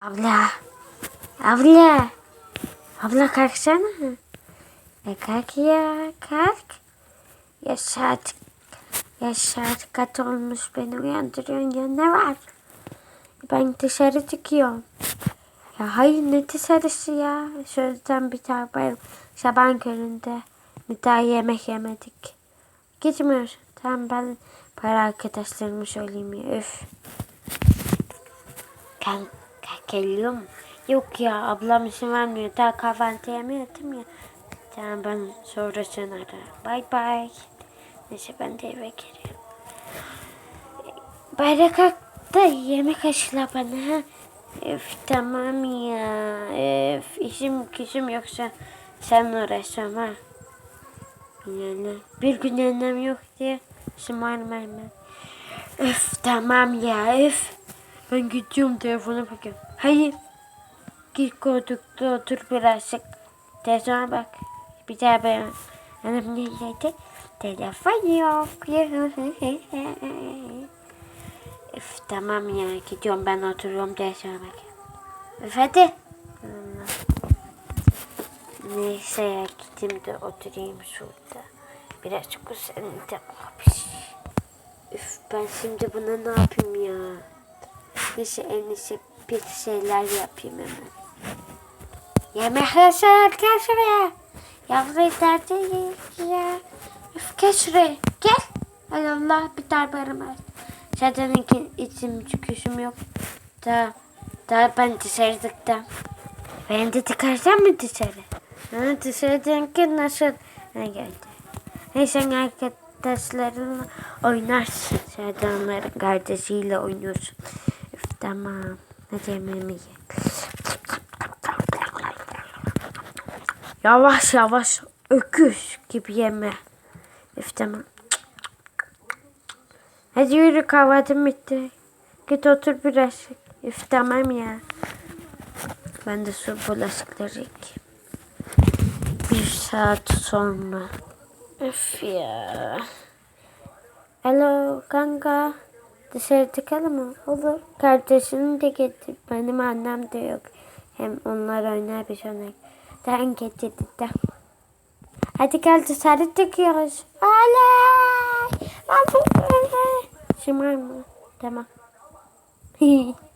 Abla. Abla. Abla kalksana. E kalk ya kalk. Ya saat. Ya saat kat olmuş beni uyandırıyorsun ya ne var? Ben dışarı çıkıyorum. Ya hayır ne dışarısı ya? Sözden bir tane bayram. Sabah köründe bir daha yemek yemedik. Gitmiyorsun. Tamam ben para arkadaşlarımı söyleyeyim ya. Öf. Kan, kan geliyor mu? Yok ya ablam izin vermiyor. Daha kahvaltı yemedim ya. Tamam ben sonrasını ararım. Bay bay. Neyse ben de eve geliyorum. Bayrak da yemek aşıla bana. ha. Öf tamam ya. Öf işim gücüm yoksa sen uğraşacağım ha. Yani bir gün annem yok diye şımarma hemen. Öf tamam ya öf. Ben gidiyorum telefona bakıyorum. Hayır. Git koltukta otur birazcık. Telefona bak. Bir daha ben. Annem ne dedi? Telefon yok. Öf tamam ya gidiyorum ben oturuyorum telefona bak. Öf hadi. Allah. Neyse ya gideyim de oturayım şurada. Birazcık abi. Üf ben şimdi buna ne yapayım ya? Neyse en iyisi bir şeyler yapayım hemen. Yemek hazır gel. Yavru nerede ya? Üf gel şuraya gel. Hay Allah bir darberim var. Zaten içim çıkışım yok. Daha, daha ben dışarıdıktan. Ben de çıkarsam mı dışarı? Ha, dışarıdan ki nasıl? Ha geldi. Hey sen arkadaşlarınla oynarsın. Sen onların kardeşiyle oynuyorsun. Tamam. Hadi yemeğimi ye. Yavaş yavaş öküz gibi yeme. Üf tamam. Hadi yürü kahvaltım bitti. Git otur biraz. Üf tamam ya. Ben de su bulaşıkları. Bir saat sonra. Öf ya. Alo kanka. Dışarı çıkalım mı? Olur. Kardeşini de getir. Benim annem de yok. Hem onlar oynar biz oynar. Ben getirdim. Hadi gel dışarı çıkıyoruz. Aley! Şımarma. Tamam.